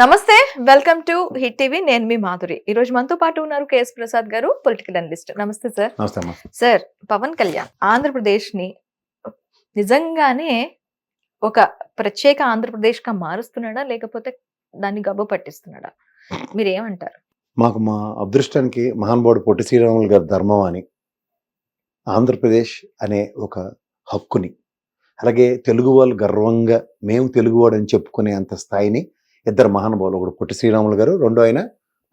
నమస్తే welcome to hit TV. నేను మీ మాధురి. ఈ రోజు మనతో పాటు ఉన్నారు కేఎస్ ప్రసాద్ గారు పొలిటికల్ అనలిస్ట్. నమస్తే సార్. సార్ పవన్ కళ్యాణ్ ఆంధ్రప్రదేశ్ని నిజంగానే ఒక ప్రత్యేక ఆంధ్రప్రదేశ్గా మారుస్తున్నాడా లేకపోతే దాన్ని గబ్బు పట్టిస్తున్నాడా? మీరు ఏమంటారు మాకు మా అదృష్టానికి మహానుభావుడు పొట్టి శ్రీరాములు గారి ధర్మం అని ఆంధ్రప్రదేశ్ అనే ఒక హక్కుని అలాగే తెలుగు వాళ్ళు గర్వంగా మేము తెలుగువాడు అని చెప్పుకునే అంత స్థాయిని ఇద్దరు మహానుభావులు ఒకడు పొట్టి శ్రీరాములు గారు రెండో ఆయన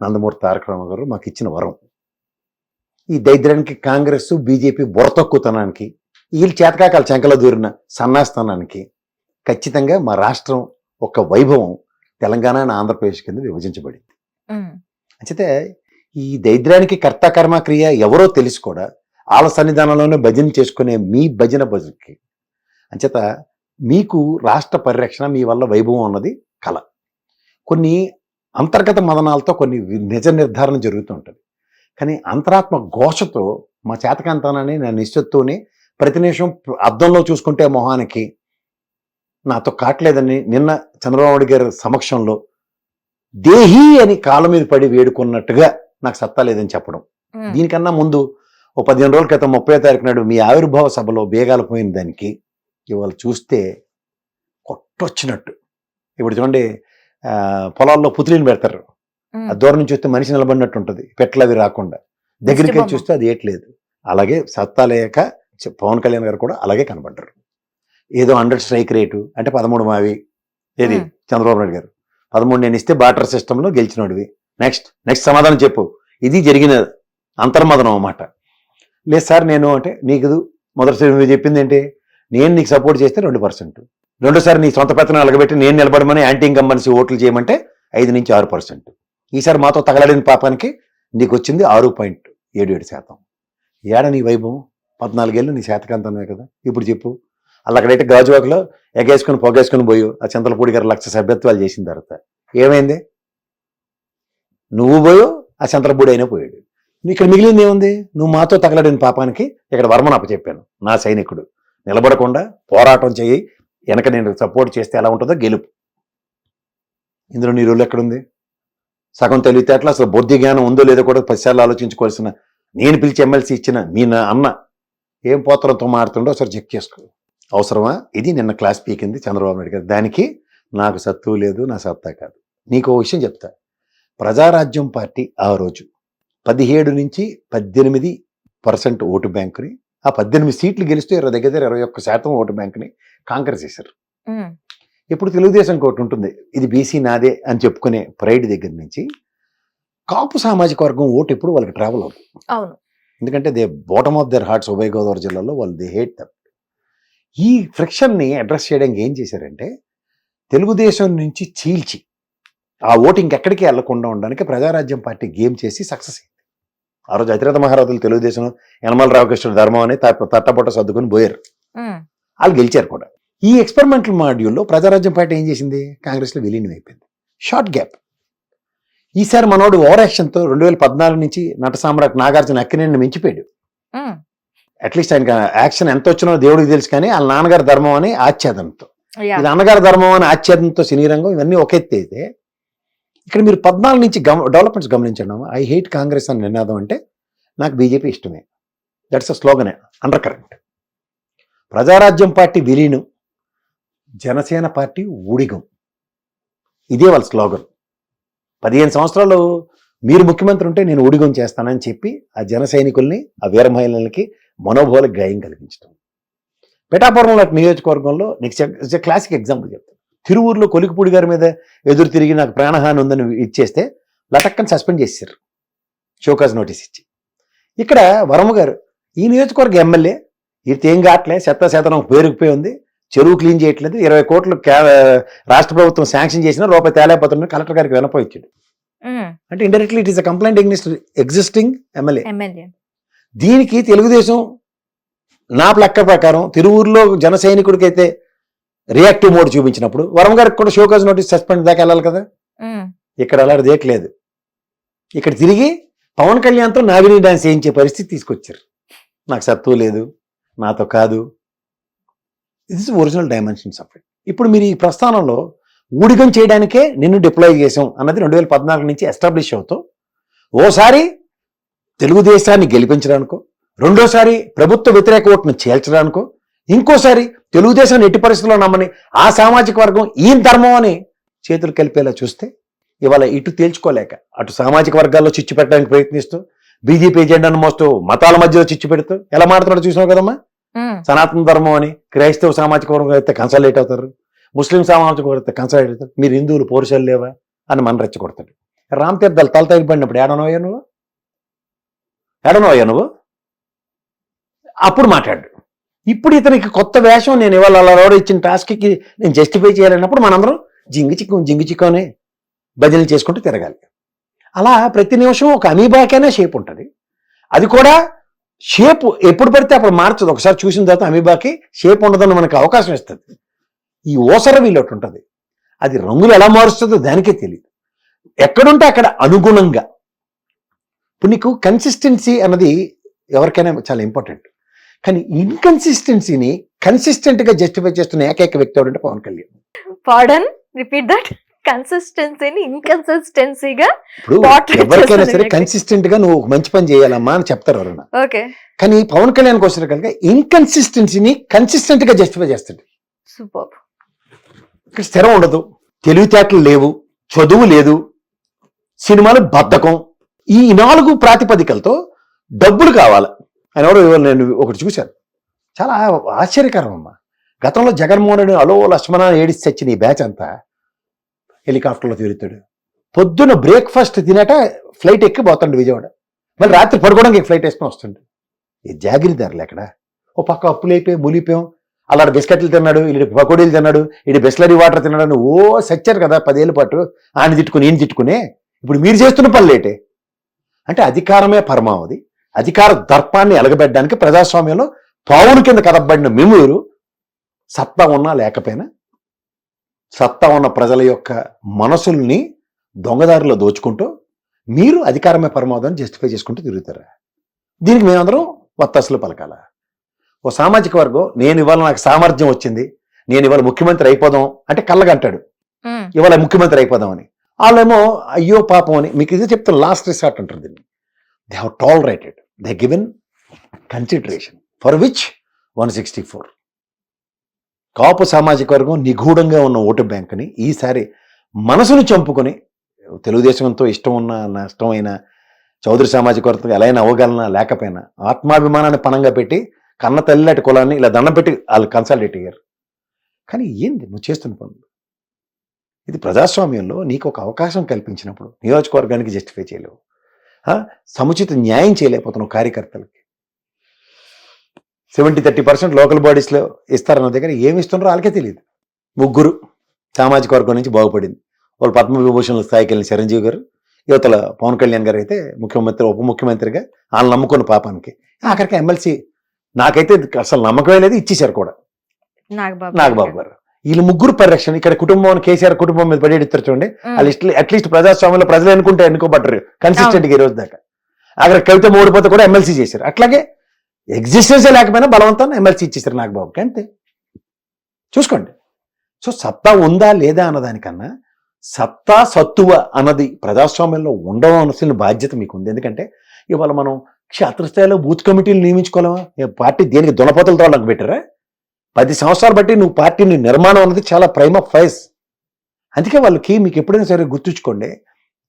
నందమూరి తారక రామ గారు మాకు ఇచ్చిన వరం. ఈ దైద్యానికి కాంగ్రెస్ బీజేపీ బుర్రతక్కుతనానికి వీళ్ళు చేతకాకాల చెంకలో దూరిన సన్నాస్థానానికి ఖచ్చితంగా మా రాష్ట్రం ఒక వైభవం తెలంగాణ ఆంధ్రప్రదేశ్ కింద విభజించబడింది. అంచితే ఈ దైద్యానికి కర్త కర్మ క్రియ ఎవరో తెలిసి కూడా వాళ్ళ సన్నిధానంలోనే భజన చేసుకునే మీ భజన భజనకి అంచేత మీకు రాష్ట్ర పరిరక్షణ మీ వల్ల వైభవం అన్నది కళ కొన్ని అంతర్గత మదనాలతో కొన్ని నిజ నిర్ధారణ జరుగుతూ ఉంటుంది. కానీ అంతరాత్మ ఘోషతో మా చేతకాంతానని నా నిశ్చత్తోనే ప్రతి నిమిషం అద్దంలో చూసుకుంటే మొహానికి నాతో కాట్లేదని నిన్న చంద్రబాబు గారి సమక్షంలో దేహి అని కాళ్ళ మీద పడి వేడుకున్నట్టుగా నాకు సత్తా లేదని చెప్పడం. దీనికన్నా ముందు ఓ పదిహేను రోజుల క్రితం ముప్పై తారీఖు నాడు మీ ఆవిర్భావ సభలో బేగాలు పోయిన దానికి ఇవాళ చూస్తే కొట్టొచ్చినట్టు. ఇప్పుడు చూడండి పొలాల్లో పుత్రిని పెడతారు. ఆ దూరం నుంచి చూస్తే మనిషి నిలబడినట్టు ఉంటుంది. పెట్లు అవి రాకుండా దగ్గరికి వెళ్ళి. చూస్తే అది ఏట్లేదు. అలాగే సత్తా లేక పవన్ కళ్యాణ్ గారు కూడా అలాగే కనబడ్డారు. ఏదో హండ్రెడ్ స్ట్రైక్ రేటు అంటే పదమూడు మావి. ఏది. చంద్రబాబు నాయుడు గారు. పదమూడు నేను ఇస్తే బాటర్ సిస్టంలో గెలిచినోడివి. నెక్స్ట్ నెక్స్ట్ సమాధానం చెప్పు. ఇది జరిగిన అంతర్మదనం అన్నమాట. లేదు సార్ నేను అంటే నీకు మొదటిసారి నువ్వు చెప్పింది ఏంటి? నేను నీకు సపోర్ట్ చేస్తే రెండు పర్సెంట్. రెండోసారి నీ సొంత పెత్తనం అలగబెట్టి నేను నిలబడమని యాంటీ ఇన్కంబెన్సీ ఓట్లు చేయమంటే ఐదు నుంచి ఆరు పర్సెంట్. ఈసారి మాతో తగలడిన పాపానికి నీకు వచ్చింది ఆరు పాయింట్ ఏడు ఏడు శాతం. ఏడ నీ వైభవం? పద్నాలుగేళ్ళు నీ శాతకాంతమే కదా. ఇప్పుడు చెప్పు. అలా అక్కడైతే గాజువాకలో ఎగేసుకుని పొగేసుకుని పోయి ఆ చింతలపూడి గారు లక్ష సభ్యత్వాలు చేసిన తర్వాత ఏమైంది? నువ్వు పోయో ఆ చంద్రపూడి అయినా పోయాడు. ఇక్కడ మిగిలింది ఏముంది? నువ్వు మాతో తగలడిన పాపానికి ఇక్కడ వర్మను అప్పచెప్పాను. నా సైనికుడు. నిలబడకుండా పోరాటం చేయి. వెనక నేను సపోర్ట్ చేస్తే ఎలా ఉంటుందో గెలుపు. ఇందులో నీ రోజులు ఎక్కడుంది? సగం తెలివితేటలు అసలు బుద్ధి జ్ఞానం ఉందో లేదో కూడా పదిసార్లు ఆలోచించుకోవాల్సిన నేను పిలిచి ఎమ్మెల్సీ ఇచ్చిన మీ నా అన్న ఏం పోతరంతో మారుతుండో ఒకసారి చెక్ చేసుకో. అవసరమా? ఇది నిన్న క్లాస్ పీకింది చంద్రబాబు నాయుడు గారు. దానికి నాకు సత్తు లేదు నా సత్తా కాదు. నీకు ఓ విషయం చెప్తా. ప్రజారాజ్యం పార్టీ ఆ రోజు పదిహేడు నుంచి పద్దెనిమిది పర్సెంట్ ఓటు బ్యాంకుని ఆ పద్దెనిమిది సీట్లు గెలిస్తే ఇరవై దగ్గర దగ్గర ఇరవై ఒక్క శాతం ఓటు బ్యాంకుని కాంగ్రెస్ చేశారు. ఇప్పుడు తెలుగుదేశం ఒకటి ఉంటుంది. ఇది బీసీ నాదే అని చెప్పుకునే ప్రైడ్ దగ్గర నుంచి కాపు సామాజిక వర్గం ఓటు ఎప్పుడు వాళ్ళకి ట్రావెల్ అవుతుంది అవును. ఎందుకంటే they bottom of their hearts ఉభయ గోదావరి జిల్లాలో వాళ్ళు దే హేట్ దమ్ ఈ ఫ్రిక్షన్ని అడ్రస్ చేయడానికి ఏం చేశారంటే తెలుగుదేశం నుంచి చీల్చి ఆ ఓటు ఇంకెక్కడికి వెళ్ళకుండా ఉండడానికి ప్రజారాజ్యం పార్టీ గేమ్ చేసి సక్సెస్ అయింది. ఆ రోజు అతిరథ మహారాజులు తెలుగుదేశం యనమల రామకృష్ణ ధర్మం అని తట్ట- తట్టబొట్ట సర్దుకొని పోయారు. వాళ్ళు గెలిచారు కూడా. ఈ ఎక్స్పెరిమెంటల్ మాడ్యూల్లో ప్రజారాజ్యం పార్టీ ఏం చేసింది? కాంగ్రెస్లో విలీనం అయిపోయింది షార్ట్ గ్యాప్ ఈసారి మనోడు ఓవర్ యాక్షన్తో రెండు వేల పద్నాలుగు నుంచి నట సామ్రాట్ నాగార్జున అక్కినేని మించిపోయాడు. అట్లీస్ట్ ఆయనకి యాక్షన్ ఎంత వచ్చినో దేవుడికి తెలుసు కానీ వాళ్ళ నాన్నగారి ధర్మం అని ఆచ్ఛేదంతో. ఇది అన్నగారి ధర్మం అని ఆచ్ఛేదంతో సినీ రంగం ఇవన్నీ ఒక ఎత్తి అయితే ఇక్కడ మీరు పద్నాలుగు నుంచి గమ డెవలప్మెంట్స్ గమనించండి ఐ హేట్ కాంగ్రెస్ అని నినాదం అంటే నాకు బీజేపీ ఇష్టమే. That's a slogan undercurrent Praja Rajyam party విలీనం జనసేన పార్టీ ఊడిగం. ఇదే వాళ్ళ స్లోగన్. పదిహేను సంవత్సరాలు మీరు ముఖ్యమంత్రి ఉంటే నేను ఊడిగం చేస్తానని చెప్పి ఆ జన సైనికుల్ని ఆ వీర మహిళలకి మనోభావాల గాయం కలిగించడం పిఠాపురం లాంటి నియోజకవర్గంలో నీకు క్లాసిక్ ఎగ్జాంపుల్ చెప్తాను. తిరువూరులో కొలికిపూడి గారి మీద ఎదురు తిరిగి నాకు ప్రాణహాని ఉందని ఇచ్చేస్తే లటక్కని సస్పెండ్ చేశారు. షోకాజ్ నోటీస్ ఇచ్చి. ఇక్కడ వరమ గారు ఈ నియోజకవర్గ ఎమ్మెల్యే ఇది ఏం కావట్లే? చెత్త శాతం పేరుకుపోయి ఉంది. చెరువు క్లీన్ చేయట్లేదు. ఇరవై కోట్లు రాష్ట్ర ప్రభుత్వం శాంక్షన్ చేసిన రూపాయి తేలేకపోతుంది కలెక్టర్ గారికి వినపోయించాడు అంటే indirectly it is a complaint against existing MLA దీనికి తెలుగుదేశం నా లెక్క ప్రకారం తిరువూరులో జన సైనికుడికి అయితే రియాక్టివ్ మోడ్ చూపించినప్పుడు వరం గారికి కూడా షోకాజ్ నోటీస్ సస్పెండ్ దాకా వెళ్ళాలి కదా? ఇక్కడ అలాంటి దేట్లేదు ఇక్కడ తిరిగి పవన్ కళ్యాణ్తో నాగిని డాన్స్ చేయించే పరిస్థితి తీసుకొచ్చారు. నాకు సత్తు లేదు. నాతో కాదు. Is original dimensions of it ఇప్పుడు మీరు ఈ ప్రస్థానంలో ఊడిగం చేయడానికే నిన్ను డిప్లాయ్ చేసాం అన్నది రెండు వేల పద్నాలుగు నుంచి ఎస్టాబ్లిష్ అవుతూ ఓసారి తెలుగుదేశాన్ని గెలిపించడానికో రెండోసారి ప్రభుత్వ వ్యతిరేక ఓటును చేల్చడానికో ఇంకోసారి తెలుగుదేశాన్ని ఎట్టి పరిస్థితుల్లో నమ్మని ఆ సామాజిక వర్గం ఈ ధర్మం అని చేతులు కలిపేలా చూస్తే ఇవాళ ఇటు తేల్చుకోలేక అటు సామాజిక వర్గాల్లో చిచ్చు పెట్టడానికి ప్రయత్నిస్తూ బీజేపీ ఎజెండాను మోస్తూ మతాల మధ్యలో చిచ్చు పెడుతూ ఎలా మాట్లాడుతున్నాడో చూసావు కదమ్మా? సనాతన ధర్మం అని క్రైస్తవ సామాజిక వర్గం అయితే కన్సల్టేట్ అవుతారు. ముస్లిం సామాజిక వర్గం అయితే కన్సల్టేట్ అవుతారు. మీరు హిందువులు పౌరుషాలు లేవా అని మన రెచ్చగొడతాడు రామ్ తీర్థాలు తల తగిలిపడినప్పుడు ఏడనోయ్యా నువ్వు? ఏడనోయ్యా నువ్వు? అప్పుడు మాట్లాడు. ఇప్పుడు ఇతనికి కొత్త వేషం నేను ఇవాళ అలా ఎవరో ఇచ్చిన టాస్క్కి నేను జస్టిఫై చేయాలన్నప్పుడు మనందరం జింగి చిక్కు జింగి చిక్కు అని భజనలు చేసుకుంటూ తిరగాలి. అలా ప్రతి నిమిషం ఒక అమీబాకైనా షేప్ ఉంటుంది. అది కూడా షేప్ ఎప్పుడు పడితే అప్పుడు మార్చదు. ఒకసారి చూసిన తర్వాత అమీబాకి షేప్ ఉండదని మనకు అవకాశం ఇస్తుంది. ఈ ఓసర వీలోటి ఉంటుంది. అది రంగులు ఎలా మారుస్తుందో దానికే తెలియదు ఎక్కడుంటే అక్కడ అనుగుణంగా. ఇప్పుడు నీకు కన్సిస్టెన్సీ అన్నది ఎవరికైనా చాలా ఇంపార్టెంట్ కానీ ఇన్కన్సిస్టెన్సీని కన్సిస్టెంట్గా జస్టిఫై చేస్తున్న ఏకైక వ్యక్తి ఎవరంటే Pavan Kalyan. Pardon repeat that కన్సిస్టెన్సీని ఇన్కన్సిస్టెన్సీగా ఎవరికైనా సరే. కన్సిస్టెంట్గా నువ్వు మంచి పని చేయాలమ్మా అని చెప్తారు ఎవరైనా. ఓకే. కానీ పవన్ కళ్యాణ్కి వచ్చిన కనుక ఇన్కన్సిస్టెన్సీని కన్సిస్టెంట్గా జస్టిఫై చేస్తాడు. సూపర్ ఇక్కడ స్థిరం ఉండదు. తెలివితేటలు లేవు. చదువు లేదు. సినిమాలు బద్ధకం. ఈ నాలుగు ప్రాతిపదికలతో డబ్బులు కావాలి. అని ఎవరు నేను ఒకటి చూశాను. చాలా ఆశ్చర్యకరం అమ్మా గతంలో జగన్మోహన్ రెడ్డి అలో లక్ష్మణ ఏడిసి చచ్చిన ఈ బ్యాచ్ అంతా హెలికాప్టర్లో తిరుగుతాడు. పొద్దున బ్రేక్ఫాస్ట్ తినట ఫ్లైట్ ఎక్కి పోతాడు విజయవాడ. మళ్ళీ రాత్రి పడుకోవడానికి ఫ్లైట్ వేసుకొని వస్తుండు. ఈ జాగిరిదారులు ఎక్కడ? ఓ పక్క అప్పులు అయిపోయి ములిపోయాం అలా బిస్కెట్లు తిన్నాడు ఇటు పకోడీలు తిన్నాడు ఇటు బిస్లరీ వాటర్ తిన్నాడు ఓ సచ్చారు కదా పదేళ్ళ పాటు. ఆయన తిట్టుకుని ఈయన తిట్టుకుని. ఇప్పుడు మీరు చేస్తున్న పని లేటే అంటే అధికారమే పరమావధి. అధికార దర్పాన్ని ఎలగబెట్టడానికి ప్రజాస్వామ్యంలో పావును కింద కదబడిన మిమూరు సత్తా ఉన్నా లేకపోయినా సత్తా ఉన్న ప్రజల యొక్క మనసుల్ని దొంగదారిలో దోచుకుంటూ మీరు అధికారమే పరమావధిని జస్టిఫై చేసుకుంటూ తిరుగుతారా? దీనికి మేమందరం వత్తాసులు పలకాల? ఓ సామాజిక వర్గం నేను ఇవాళ నాకు సామర్థ్యం వచ్చింది నేను ఇవాళ ముఖ్యమంత్రి అయిపోదాం అంటే కళ్ళగంటాడు ఇవాళ ముఖ్యమంత్రి అయిపోదామని. వాళ్ళేమో అయ్యో పాపం అని మీకు ఇది చెప్తాను లాస్ట్ రిసార్ట్ అంటారు దీన్ని. They have tolerated they given consideration for which one sixty four Kapu సామాజిక వర్గం నిగూఢంగా ఉన్న ఓటు బ్యాంకుని ఈసారి మనసును చంపుకొని తెలుగుదేశంతో ఇష్టం ఉన్న నష్టమైన చౌదరి సామాజిక వర్గం ఎలా అయినా అవ్వగలనా లేకపోయినా ఆత్మాభిమానాన్ని పణంగా పెట్టి కన్న తల్లిలాంటి కులాన్ని ఇలా దండం పెట్టి వాళ్ళు కన్సల్టేట్ అయ్యారు. కానీ ఏంది? నువ్వు చేస్తున్న పనులు? ఇది ప్రజాస్వామ్యంలో నీకు ఒక అవకాశం కల్పించినప్పుడు నియోజకవర్గానికి జస్టిఫై చేయలేవు. సముచిత న్యాయం చేయలేకపోతున్నావు కార్యకర్తలకి. సెవెంటీ థర్టీ పర్సెంట్ లోకల్ బాడీస్లో ఇస్తారన్న దగ్గర ఏమి ఇస్తున్నారో వాళ్ళకే తెలియదు. ముగ్గురు సామాజిక వర్గం నుంచి బాగుపడింది. వాళ్ళు పద్మవిభూషణ్ స్థాయికి వెళ్ళిన చిరంజీవి గారు యువతల పవన్ కళ్యాణ్ గారు అయితే ముఖ్యమంత్రి ఉప ముఖ్యమంత్రిగా వాళ్ళని నమ్ముకున్న పాపానికి. ఆఖరికి ఎమ్మెల్సీ నాకైతే అసలు నమ్మకమే లేదు ఇచ్చేశారు కూడా. నాగబాబు గారు. వీళ్ళు ముగ్గురు పరిరక్షణ ఇక్కడ కుటుంబం కేసీఆర్ కుటుంబం మీద పడేడిస్తారు చూడండి. ఉమ్, అట్లీస్ట్ ప్రజాస్వామ్యంలో ప్రజలు ఎన్నుకుంటే ఎన్నుకోబడ్డారు కన్సిస్టెంట్గా ఈ రోజు దాకా. అక్కడ కవిత ఓడిపోతే కూడా ఎమ్మెల్సీ చేశారు. అట్లాగే ఎగ్జిస్టెన్సే లేకపోయినా బలవంతాన్ని ఎమ్మెల్సీ ఇచ్చేసారు నాగబాబుకి అంతే. చూసుకోండి. సో సత్తా ఉందా లేదా అన్నదానికన్నా సత్తా సత్తువ అన్నది ప్రజాస్వామ్యంలో ఉండవలసిన బాధ్యత మీకు ఉంది ఎందుకంటే ఇవాళ మనం క్షేత్రస్థాయిలో బూత్ కమిటీలు నియమించుకోలేమా? పార్టీ దేనికి దునపోతలతో నాకు పెట్టారా? పది సంవత్సరాలు బట్టి నువ్వు పార్టీని నిర్మాణం అన్నది చాలా ప్రైమ్ ఆఫ్ ఫైస్ అందుకే వాళ్ళకి మీకు ఎప్పుడైనా సరే గుర్తుంచుకోండి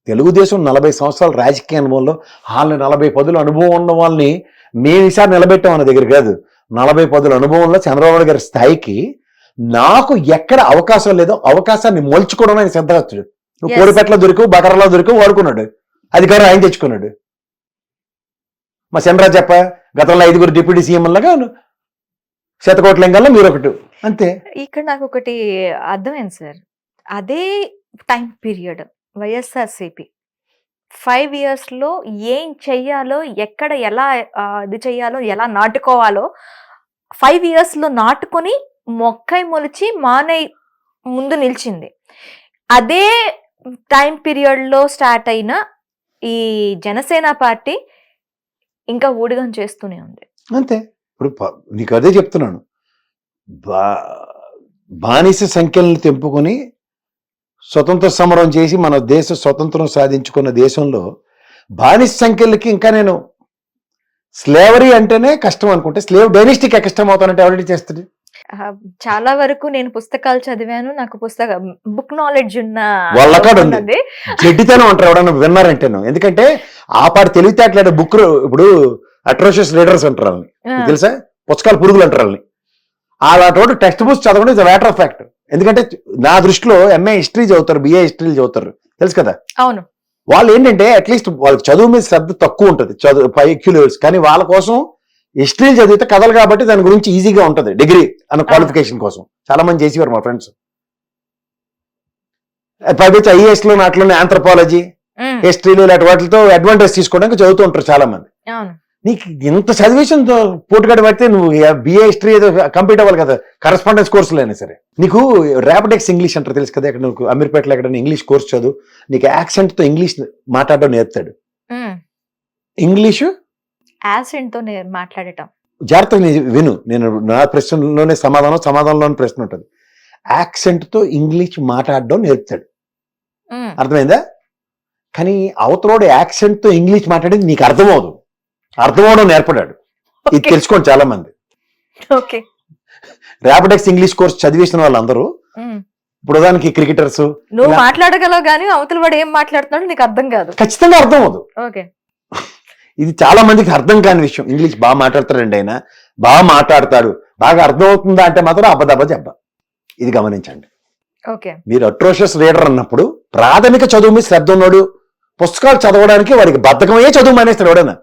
తెలుగుదేశం నలభై సంవత్సరాల రాజకీయ అనుభవంలో వాళ్ళని నలభై పదుల అనుభవం ఉన్న వాళ్ళని మేము ఈసారి నిలబెట్టాం అన్న దగ్గర కాదు. నలభై పదుల అనుభవంలో చంద్రబాబు నాయుడు గారి స్థాయికి నాకు ఎక్కడ అవకాశం లేదో అవకాశాన్ని మొల్చుకోవడం ఆయన Yes. కోడిపెట్ల దొరికి బకరలో దొరికి వాడుకున్నాడు. అధికారం ఆయన తెచ్చుకున్నాడు. మా చంద్రరాజ్ చెప్ప గతంలో ఐదుగురు డిప్యూటీ సీఎం లాగా శతకోట్లింగంలో మీరు ఒకటి. అంతే. ఇక్కడ నాకు ఒకటి అర్థమైంది సార్. అదే టైం పీరియడ్ వైఎస్ఆర్సిపి. ఫైవ్ ఇయర్స్లో ఏం చెయ్యాలో ఎక్కడ ఎలా ఇది చెయ్యాలో ఎలా నాటుకోవాలో ఫైవ్ ఇయర్స్లో నాటుకొని మొక్కై మొలిచి మానై ముందు నిలిచింది. అదే టైం పీరియడ్లో స్టార్ట్ అయిన ఈ జనసేన పార్టీ ఇంకా ఊడిగం చేస్తూనే ఉంది. అంతే. ఇప్పుడు నీకు అదే చెప్తున్నాను. బా బానిస సంఖ్యలను తెంపుకొని స్వతంత్ర సమరం చేసి మన దేశ స్వతంత్రం సాధించుకున్న దేశంలో బానిస సంఖ్యలకి ఇంకా నేను స్లేవరీ అంటేనే కష్టం అనుకుంటే స్లేవ్ డైనెస్టిక్ కష్టం అవుతానంటే ఎవరైనా చేస్తుంది చాలా వరకు నేను పుస్తకాలు చదివాను నాకు పుస్తక బుక్ నాలెడ్జ్ ఉన్న వాళ్ళ కాడ ఉంది. ఉన్నది. జడ్డితనం అంటారు ఎవడన్నా విన్నారంటేను. ఎందుకంటే ఆ పాటి తెలివితేటలేడు బుక్ ఇప్పుడు అట్రోషియస్ లీడర్స్ అంటారు వాళ్ళని. తెలుసా? పుస్తకాలు పురుగులు అంటారు వాళ్ళని. అలాంటి టెక్స్ట్ బుక్స్ చదవడం ఇస్ మ్యాటర్ ఆఫ్ ఫ్యాక్ట్ ఎందుకంటే నా దృష్టిలో ఎంఏ హిస్టరీ చదువుతారు బిఏ హిస్టరీ చదువుతారు. తెలుసు కదా? అవును. వాళ్ళు ఏంటంటే అట్లీస్ట్ వాళ్ళకి చదువు మీద శ్రద్ధ తక్కువ ఉంటుంది చదువు పై క్యూలర్స్ కానీ వాళ్ళ కోసం హిస్టరీ చదివితే కథలు కాబట్టి దాని గురించి ఈజీగా ఉంటుంది డిగ్రీ అన్న క్వాలిఫికేషన్ కోసం. చాలా మంది చేసేవారు మా ఫ్రెండ్స్ పైపించి ఐఏఎస్లో నాట్లోనే ఆంథ్రపాలజీ హిస్టరీలు ఇలాంటి వాటితో అడ్వాంటేజ్ తీసుకోవడానికి చదువుతూ ఉంటారు చాలా మంది. నీకు ఇంత చదివేసిన పోటుగాడి పడితే నువ్వు బిఏ హిస్టరీ ఏదో కంప్లీట్ అవ్వాలి కదా. కరస్పాండెన్స్ కోర్సులు అయినా సరే. నీకు ర్యాపిడెక్స్ ఇంగ్లీష్ అంటారు తెలుసు కదా ఇక్కడ నువ్వు అమీర్పేటలో ఎక్కడ ఇంగ్లీష్ కోర్స్ చదువు. నీకు accent తో ఇంగ్లీష్ మాట్లాడడం నేర్పుతాడు. ఇంగ్లీషు తో మాట్లాడటం. జాగ్రత్తగా విను. నేను నా ప్రశ్నలోనే సమాధానం సమాధానంలోనే ప్రశ్న ఉంటుంది. Accent తో ఇంగ్లీష్ మాట్లాడడం నేర్పుతాడు. అర్థమైందా? కానీ అవతలోడు accent తో ఇంగ్లీష్ మాట్లాడేది నీకు అర్థమవదు అర్థమవడం నేర్పడాడు. ఇది తెలుసుకోండి చాలా మంది ఓకే. ర్యాపిడెక్స్ ఇంగ్లీష్ కోర్స్ చదివేసిన వాళ్ళందరూ. ఇప్పుడు ఉదాహరణకి క్రికెటర్స్ నువ్వు మాట్లాడగలవు కానీ అవతల వాడు ఏం మాట్లాడుతున్నాడు నీకు అర్థం కాదు. ఖచ్చితంగా అర్థం అవదు ఓకే. ఇది చాలా మందికి అర్థం కాని విషయం. ఇంగ్లీష్ బాగా మాట్లాడతాడండి ఆయన. బాగా మాట్లాడతాడు. బాగా అర్థం అవుతుందా అంటే మాత్రం అబద్ధ జబ్బ ఇది గమనించండి. ఓకే. మీరు అట్రోషియస్ రీడర్ అన్నప్పుడు ప్రాథమిక చదువు మీద శ్రద్ధ ఉన్నాడు పుస్తకాలు చదవడానికి వాడికి బద్ధకమయ్యే చదువు మానేస్తాడు ఎవడైనా.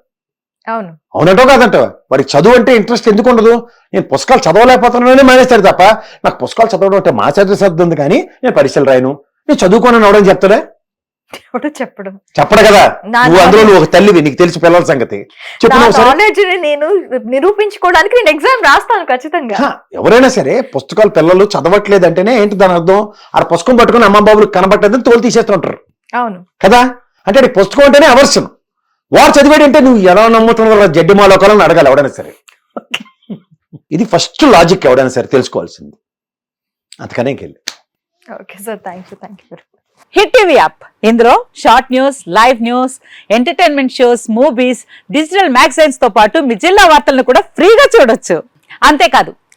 అవునంటో కాదంట. వాడికి చదువు అంటే ఇంట్రెస్ట్ ఎందుకు ఉండదు? నేను పుస్తకాలు చదవలేకపోతున్నానని మానేస్తాడు తప్ప నాకు పుస్తకాలు చదవడం అంటే మా చదివే శ్రద్ధ ఉంది కానీ నేను పరీక్షలు రాయను. నేను చదువుకోనని అవడం చెప్తాడా చెప్పడం. చెప్పడు కదా. నువ్వు అందులో నువ్వు ఒక తల్లివి నీకు తెలిసి పిల్లల సంగతి. చెప్పు నేను నిరూపించుకోవడానికి నేను ఎగ్జామ్ రాస్తాను ఖచ్చితంగా. ఎవరైనా సరే పుస్తకాలు పిల్లలు చదవట్లేదు అంటేనే ఏంటి దాని అర్థం? ఆ పుస్తకం పట్టుకుని అమ్మ బాబులు కనబట్టదని తోలు తీసేస్తుంటారు అవును. కదా? అంటే పుస్తకం అంటేనే అవర్షన్ వాడు చదివాడంటే నువ్వు ఎలా నమ్ముతున్నావు జడ్డి మాలోకాలని అడగాలి ఎవడైనా సరే. ఇది ఫస్ట్ లాజిక్ ఎవడైనా సరే తెలుసుకోవాల్సింది. అందుకనే ఇంకెళ్ళి okay sir thank you thank you hit TV app ఇందులో short news live news entertainment shows movies digital మ్యాగజైన్స్తో పాటు మీ జిల్లా వార్తలను కూడా ఫ్రీగా చూడొచ్చు. అంతేకాదు